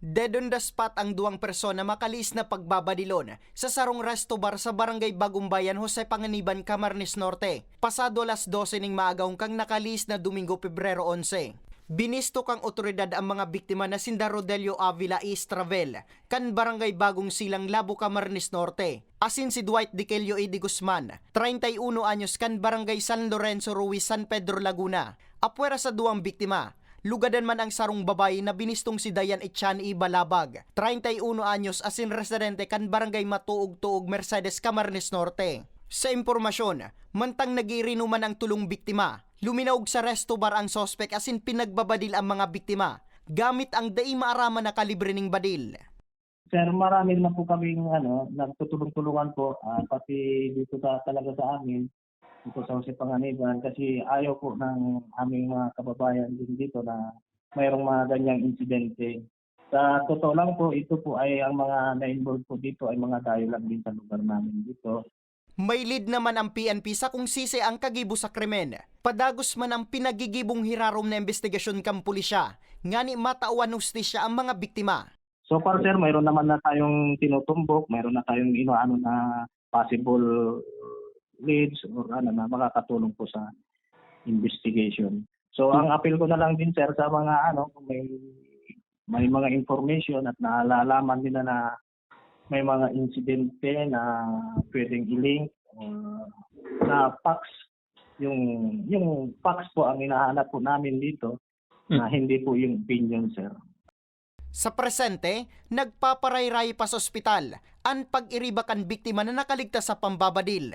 Dead on the spot ang duwang persona makalis na pagbabadilon sa sarong resto bar sa barangay Bagumbayan, Jose Panganiban, Camarines Norte. Pasado alas 12 ning maagawng kang nakalis na Domingo, Pebrero 11. Binisto kang otoridad ang mga biktima na sinda Rodelio Avila Estravel, kan barangay Bagong Silang, Labo, Camarines Norte. Asin si Dwight Dikelio E. de Guzman, 31 anyos kan barangay San Lorenzo Ruiz, San Pedro, Laguna. Apwera sa duwang biktima, Lugadan man ang sarong babae na binistong si Dayan Echan Ibalabag, 31 anyos asin residente kan barangay Matuog-Tuog, Mercedes, Camarines Norte. Sa impormasyon, mantang nagirino man ang tulong biktima, luminaog sa resto bar ang sospek asin pinagbabadil ang mga biktima gamit ang dai maaraman na kalibre ning badil. Sir, marami na po kaming ano, nagtutulong-tulungan po, ah, pati dito sa, talaga sa amin, dito sa Jose Panganiban, kasi ayaw po ng aming mga kababayan din dito na mayroong mga ganyang insidente. Sa totoo lang po, ito po ay ang mga na-involve po dito ay mga dayo lang din sa lugar namin dito. May lead naman ang PNP sa kung sisi ang kagibo sa krimen. Padagos man ang pinagigibong hirarom na investigasyon kang pulisya, ngani matauan hustisya ang mga biktima. So far sir, mayroon naman na tayong tinutumbok, mayroon na tayong inoano na possible leads or ano na makakatulong po sa investigation. So ang appeal ko na lang din sir sa mga ano kung may may mga information at naalalaman nila na may mga insidente na pwedeng i-link or na fax yung yung fax po ang hinahanap po namin dito na hindi po yung opinion sir. Sa presente, nagpaparayray pa sa ospital ang pag-iribakan biktima na nakaligtas sa pambabadil.